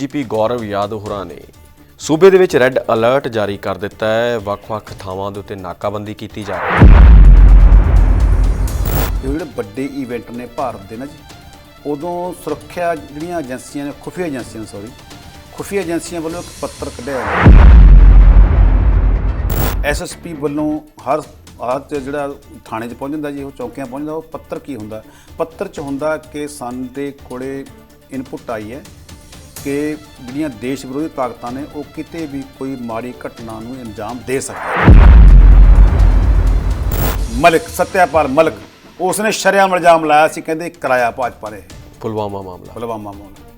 DGP ਗੌਰਵ ਯਾਦਵ ਹੋਰਾਂ ਨੇ ਸੂਬੇ ਦੇ ਵਿੱਚ ਰੈੱਡ ਅਲਰਟ ਜਾਰੀ ਕਰ ਦਿੱਤਾ ਹੈ। ਵੱਖ-ਵੱਖ ਥਾਵਾਂ ਦੇ ਉੱਤੇ ਨਾਕਾਬੰਦੀ ਕੀਤੀ ਜਾ ਰਹੀ ਹੈ। ਜਿਹੜੇ ਵੱਡੇ ਇਵੈਂਟ ਨੇ ਭਾਰਤ ਦੇ ਨਾ ਜੀ, ਉਦੋਂ ਸੁਰੱਖਿਆ ਜਿਹੜੀਆਂ ਏਜੰਸੀਆਂ ਨੇ, ਖੁਫੀਆ ਏਜੰਸੀਆਂ ਸੌਰੀ ਖੁਫੀਆ ਏਜੰਸੀਆਂ ਵੱਲੋਂ ਇੱਕ ਪੱਤਰ ਕੱਢਿਆ ਗਿਆ। ਐਸਐਸਪੀ ਵੱਲੋਂ ਹਰ ਆਹ ਤੇ ਜਿਹੜਾ ਥਾਣੇ 'ਚ ਪਹੁੰਚ ਜਾਂਦਾ ਜੀ, ਉਹ ਚੌਕੀਆਂ ਪਹੁੰਚ ਜਾਂਦਾ, ਉਹ ਪੱਤਰ ਕੀ ਹੁੰਦਾ? ਪੱਤਰ 'ਚ ਹੁੰਦਾ ਕਿ ਸਾਡੇ ਕੋਲੇ ਇਨਪੁਟ ਆਈ ਹੈ ਕਿ ਜਿਹੜੀਆਂ ਦੇਸ਼ ਵਿਰੋਧੀ ਤਾਕਤਾਂ ਨੇ ਉਹ ਕਿਤੇ ਵੀ ਕੋਈ ਮਾੜੀ ਘਟਨਾ ਨੂੰ ਅੰਜਾਮ ਦੇ ਸਕਦੀਆਂ ਮਲਕ ਸਤਿਆਪਾਲ ਮਲਕ ਉਸਨੇ ਸ਼ਰਿਆਮ ਇਲਜ਼ਾਮ ਲਾਇਆ ਸੀ ਕਹਿੰਦੇ ਕਿਰਾਇਆ ਭਾਜਪਾ ਨੇ। ਪੁਲਵਾਮਾ ਮਾਮਲਾ। ਪੁਲਵਾਮਾ ਮਾਮਲਾ।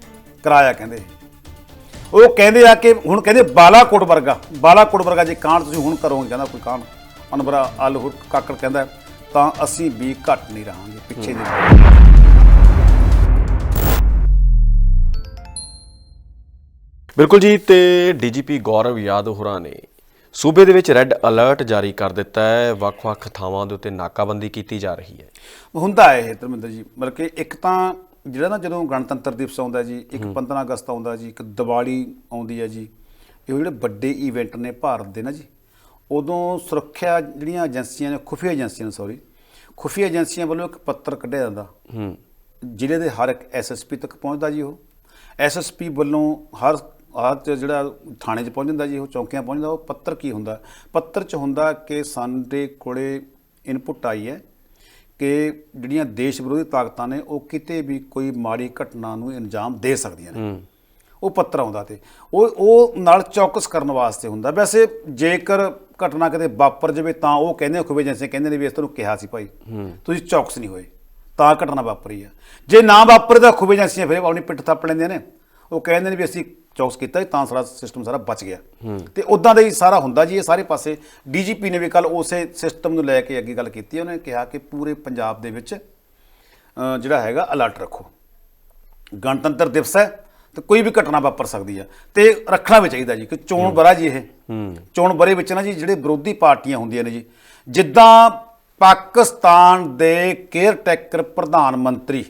ਕਿਰਾਇਆ ਕਹਿੰਦੇ। ਉਹ ਕਹਿੰਦੇ ਆ ਕਿ ਹੁਣ ਕਹਿੰਦੇ ਬਾਲਾਕੋਟ ਵਰਗਾ ਬਾਲਾਕੋਟ ਵਰਗਾ ਜੇ ਕਾਂਡ ਤੁਸੀਂ ਹੁਣ ਕਰੋਗੇ ਕਹਿੰਦਾ ਕੋਈ ਕਾਂਡ। ਅਨਵਰਾ ਅਲਹੁਰ ਕਾਕੜ ਕਹਿੰਦਾ ਤਾਂ ਅਸੀਂ ਵੀ ਘੱਟ ਨਹੀਂ ਰਹਾਂਗੇ ਪਿੱਛੇ ਨਹੀਂ ਬਿਲਕੁਲ ਜੀ ਤੇ ਡੀਜੀਪੀ ਗੌਰਵ ਯਾਦਵ ਹੋਰਾਂ ਨੇ ਸੂਬੇ ਦੇ ਵਿੱਚ ਰੈੱਡ ਅਲਰਟ ਜਾਰੀ ਕਰ ਦਿੱਤਾ ਹੈ। ਵੱਖ-ਵੱਖ ਥਾਵਾਂ ਦੇ ਉੱਤੇ ਨਾਕਾਬੰਦੀ ਕੀਤੀ ਜਾ ਰਹੀ ਹੈ। ਹੁੰਦਾ ਹੈ ਇਹ ਧਰਮਿੰਦਰ ਜੀ ਮਤਲਬ ਕਿ ਇੱਕ ਤਾਂ ਜਿਹੜਾ ਨਾ ਜਦੋਂ ਗਣਤੰਤਰ ਦਿਵਸ ਆਉਂਦਾ ਜੀ ਇੱਕ 15 ਅਗਸਤ ਆਉਂਦਾ ਜੀ ਇੱਕ ਦੀਵਾਲੀ ਆਉਂਦੀ ਹੈ ਜੀ ਇਹ ਜਿਹੜੇ ਵੱਡੇ ਇਵੈਂਟ ਨੇ ਭਾਰਤ ਦੇ ਨਾ ਜੀ ਉਦੋਂ ਸੁਰੱਖਿਆ ਜਿਹੜੀਆਂ ਏਜੰਸੀਆਂ ਨੇ ਖੁਫੀਆ ਏਜੰਸੀਆਂ ਨੇ ਸੌਰੀ ਖੁਫੀਆ ਏਜੰਸੀਆਂ ਵੱਲੋਂ ਇੱਕ ਪੱਤਰ ਕੱਢਿਆ ਜਾਂਦਾ। ਹੂੰ। ਜ਼ਿਲ੍ਹੇ ਦੇ ਹਰ ਇੱਕ ਐਸਐਸਪੀ ਤੱਕ ਪਹੁੰਚਦਾ ਜੀ ਉਹ। ਐਸਐਸਪੀ ਵੱਲੋਂ ਹਰ ਆਹ ਤੇ ਜਿਹੜਾ ਥਾਣੇ 'ਚ ਪਹੁੰਚ ਜਾਂਦਾ ਜੀ ਉਹ ਚੌਕੀਆਂ ਪਹੁੰਚ ਜਾਂਦਾ ਉਹ ਪੱਤਰ ਕੀ ਹੁੰਦਾ? ਪੱਤਰ 'ਚ ਹੁੰਦਾ ਕਿ ਸਾਡੇ ਕੋਲੇ ਇਨਪੁਟ ਆਈ ਹੈ ਕਿ ਜਿਹੜੀਆਂ ਦੇਸ਼ ਵਿਰੋਧੀ ਤਾਕਤਾਂ ਨੇ ਉਹ ਕਿਤੇ ਵੀ ਕੋਈ ਮਾੜੀ ਘਟਨਾ ਨੂੰ ਅੰਜਾਮ ਦੇ ਸਕਦੀਆਂ ਨੇ। ਉਹ ਪੱਤਰ ਆਉਂਦਾ ਤੇ। ਉਹ ਉਹ ਨਾਲ ਚੌਕਸ ਕਰਨ ਵਾਸਤੇ ਹੁੰਦਾ। ਵੈਸੇ ਜੇਕਰ ਘਟਨਾ ਕਿਤੇ ਵਾਪਰ ਜਾਵੇ ਤਾਂ ਉਹ ਕਹਿੰਦੇ ਖੁਬੇ ਜੈਸੇ ਕਹਿੰਦੇ ਨੇ ਵੀ ਇਸ ਤੁਹਾਨੂੰ ਕਿਹਾ ਸੀ ਭਾਈ। ਤੁਸੀਂ ਚੌਕਸ ਨਹੀਂ ਹੋਏ ਤਾਂ ਘਟਨਾ ਵਾਪਰੀ ਆ। ਜੇ ਨਾ ਵਾਪਰੇ ਤਾਂ ਖੁਬੇ ਏਜੰਸੀਆਂ ਫਿਰ ਆਪਣੀ ਪਿੱਠ ਥੱਪ ਲੈਂਦੀਆਂ ਨੇ। ਉਹ ਕਹਿੰਦੇ ਨੇ ਵੀ ਅਸੀਂ ਚੌਕਸ ਕੀਤਾ ਤਾਂ ਸਾਰਾ ਸਿਸਟਮ ਸਾਰਾ ਬਚ ਗਿਆ। ਤੇ ਉਦਾਂ ਦਾ ਹੀ ਸਾਰਾ ਹੁੰਦਾ ਜੀ ਇਹ ਸਾਰੇ ਪਾਸੇ ਡੀਜੀਪੀ ਨੇ ਵੀ ਕੱਲ ਉਸੇ ਸਿਸਟਮ ਨੂੰ ਲੈ ਕੇ ਅੱਗੇ ਗੱਲ ਕੀਤੀ ਉਹਨੇ ਕਿਹਾ ਕਿ ਪੂਰੇ ਪੰਜਾਬ ਦੇ ਵਿੱਚ ਜਿਹੜਾ ਹੈਗਾ ਅਲਰਟ ਰੱਖੋ। ਗਣਤੰਤਰ ਦਿਵਸ ਹੈ ਤੇ ਕੋਈ ਵੀ ਘਟਨਾ ਵਾਪਰ ਸਕਦੀ ਹੈ ਤੇ ਰੱਖਣਾ ਵੀ ਚਾਹੀਦਾ ਜੀ ਕਿ ਚੋਣ ਬਰਾ ਜੀ ਇਹ। ਚੋਣ ਬਰੇ ਵਿੱਚ ਨਾ ਜੀ ਜਿਹੜੇ ਵਿਰੋਧੀ ਪਾਰਟੀਆਂ ਹੁੰਦੀਆਂ ਨੇ ਜੀ ਜਿੱਦਾਂ ਪਾਕਿਸਤਾਨ ਦੇ ਕੇਅਰ ਟੇਕਰ ਪ੍ਰਧਾਨ ਮੰਤਰੀ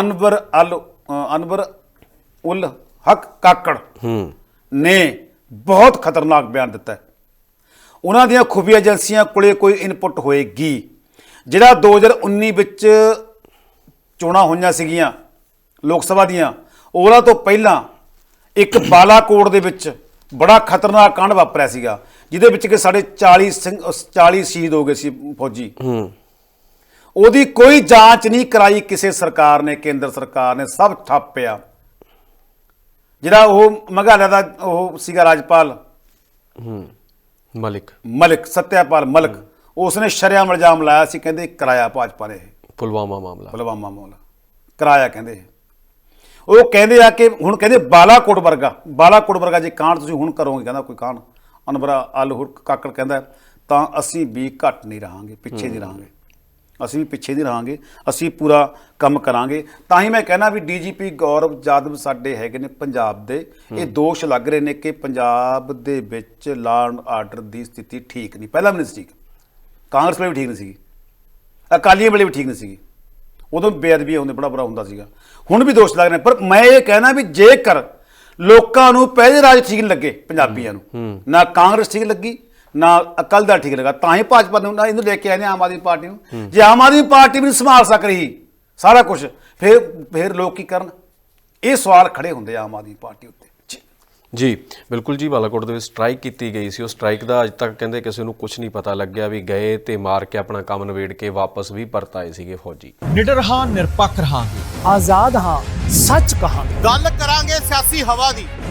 ਅਨਵਰ ਅਲ ਅਨਵਰ ਉਲ ਹਕ ਕਾਕੜ ਹੂੰ। ਨੇ ਬਹੁਤ ਖਤਰਨਾਕ ਬਿਆਨ ਦਿੱਤਾ ਹੈ। ਉਹਨਾਂ ਦੀਆਂ ਖੁਫੀਆ ਏਜੰਸੀਆਂ ਕੋਲੇ ਕੋਈ ਇਨਪੁਟ ਹੋਏਗੀ। ਜਿਹੜਾ 2019 ਵਿੱਚ ਚੋਣਾਂ ਹੋਈਆਂ ਸੀਗੀਆਂ ਲੋਕ ਸਭਾ ਦੀਆਂ ਉਹਨਾਂ ਤੋਂ ਪਹਿਲਾਂ ਇੱਕ ਬਾਲਾਕੋਟ ਦੇ ਵਿੱਚ ਬੜਾ ਖਤਰਨਾਕ ਕਾਂਡ ਵਾਪਰਿਆ ਸੀਗਾ ਜਿਹਦੇ ਵਿੱਚ ਕਿ ਸਾਡੇ 40 ਸਿੰਘ 40 ਸ਼ਹੀਦ ਹੋ ਗਏ ਸੀ ਫੌਜੀ। ਹੂੰ। ਉਹਦੀ ਕੋਈ ਜਾਂਚ ਨਹੀਂ ਕਰਾਈ ਕਿਸੇ ਸਰਕਾਰ ਨੇ ਕੇਂਦਰ ਸਰਕਾਰ ਨੇ ਸਭ ਠੱਪਿਆ ਜਿਹੜਾ ਉਹ ਮਗਾਲਾ ਦਾ ਉਹ ਸੀਗਾ ਰਾਜਪਾਲ। ਹੂੰ ਮਲਿਕ। ਮਲਕ ਸਤਿਆਪਾਲ ਮਲਕ। ਉਸਨੇ ਸ਼ਰਿਆਮ ਇਲਜ਼ਾਮ ਲਾਇਆ ਸੀ ਕਹਿੰਦੇ ਕਿਰਾਇਆ ਭਾਜਪਾ ਨੇ ਇਹ। ਪੁਲਵਾਮਾ ਮਾਮਲਾ। ਪੁਲਵਾਮਾ ਮਾਮਲਾ। ਕਿਰਾਇਆ ਕਹਿੰਦੇ ਉਹ ਕਹਿੰਦੇ ਆ ਕਿ ਹੁਣ ਕਹਿੰਦੇ ਬਾਲਾਕੋਟ ਵਰਗਾ ਬਾਲਾਕੋਟ ਵਰਗਾ ਜੇ ਕਾਂਡ ਤੁਸੀਂ ਹੁਣ ਕਰੋਗੇ ਕਹਿੰਦਾ ਕੋਈ ਕਾਂਡ। ਅਨਵਰਾ ਅਲਹੁਰ ਕਾਕੜ ਕਹਿੰਦਾ ਤਾਂ ਅਸੀਂ ਵੀ ਘੱਟ ਨਹੀਂ ਰਹਾਂਗੇ ਪਿੱਛੇ ਨਹੀਂ ਰਹਾਂਗੇ। ਅਸੀਂ ਵੀ ਪਿੱਛੇ ਨਹੀਂ ਰਹਾਂਗੇ ਅਸੀਂ ਪੂਰਾ ਕੰਮ ਕਰਾਂਗੇ। ਤਾਂ ਹੀ ਮੈਂ ਕਹਿੰਦਾ ਵੀ ਡੀਜੀਪੀ ਗੌਰਵ ਜਾਦਵ ਸਾਡੇ ਹੈਗੇ ਨੇ ਪੰਜਾਬ ਦੇ। ਇਹ ਦੋਸ਼ ਲੱਗ ਰਹੇ ਨੇ ਕਿ ਪੰਜਾਬ ਦੇ ਵਿੱਚ ਲਾਅ ਆਰਡਰ ਦੀ ਸਥਿਤੀ ਠੀਕ ਨਹੀਂ। ਪਹਿਲਾਂ ਵੀ ਨਹੀਂ ਸੀ ਠੀਕ। ਕਾਂਗਰਸ ਵੇਲੇ ਵੀ ਠੀਕ ਨਹੀਂ ਸੀਗੀ। ਅਕਾਲੀਆਂ ਵੇਲੇ ਵੀ ਠੀਕ ਨਹੀਂ ਸੀਗੀ। ਉਦੋਂ ਬੇਅਦਬੀ ਹੁੰਦੇ ਬੜਾ ਬੁਰਾ ਹੁੰਦਾ ਸੀਗਾ। ਹੁਣ ਵੀ ਦੋਸ਼ ਲੱਗ ਰਹੇ। ਪਰ ਮੈਂ ਇਹ ਕਹਿਣਾ ਵੀ ਜੇਕਰ ਲੋਕਾਂ ਨੂੰ ਪਹਿਲੇ ਰਾਜ ਠੀਕ ਲੱਗੇ ਪੰਜਾਬੀਆਂ ਨੂੰ ਨਾ ਕਾਂਗਰਸ ਠੀਕ ਲੱਗੀ ਨਾ ਅਕਲ ਦਾ ਠੀਕ ਲੱਗਾ ਤਾਂ ਹੀ ਭਾਜਪਾ ਨੂੰ ਨਾ ਇਹਨੂੰ ਲੈ ਕੇ ਆਏ ਨੇ ਆਮ ਆਦਮੀ ਪਾਰਟੀ ਨੂੰ। ਜੇ ਆਮ ਆਦਮੀ ਪਾਰਟੀ ਵੀ ਸੰਭਾਲ ਸਕ ਰਹੀ ਸਾਰਾ ਕੁਝ ਫਿਰ ਫਿਰ ਲੋਕ ਕੀ ਕਰਨ? ਇਹ ਸਵਾਲ ਖੜੇ ਹੁੰਦੇ ਆਮ ਆਦਮੀ ਪਾਰਟੀ ਉੱਤੇ। ਜੀ। ਜੀ ਬਿਲਕੁਲ ਜੀ ਬਾਲਾਕੋਟ ਦੇ ਵਿੱਚ ਸਟ੍ਰਾਈਕ ਕੀਤੀ ਗਈ ਸੀ। ਉਹ ਸਟ੍ਰਾਈਕ ਦਾ ਅਜੇ ਤੱਕ ਕਹਿੰਦੇ ਕਿਸੇ ਨੂੰ ਕੁਝ ਨਹੀਂ ਪਤਾ ਲੱਗਿਆ ਵੀ ਗਏ ਤੇ ਮਾਰ ਕੇ ਆਪਣਾ ਕੰਮ ਨਵੇੜ ਕੇ ਵਾਪਸ ਵੀ ਪਰਤ ਆਏ ਸੀਗੇ ਫੌਜੀ। ਨਿਡਰ ਹਾਂ ਨਿਰਪੱਖ ਰਹਾਂਗੇ। ਆਜ਼ਾਦ ਹਾਂ ਸੱਚ ਕਹਾਂਗੇ। ਗੱਲ ਕਰਾਂਗੇ ਸਿਆਸੀ ਹਵਾ ਦੀ।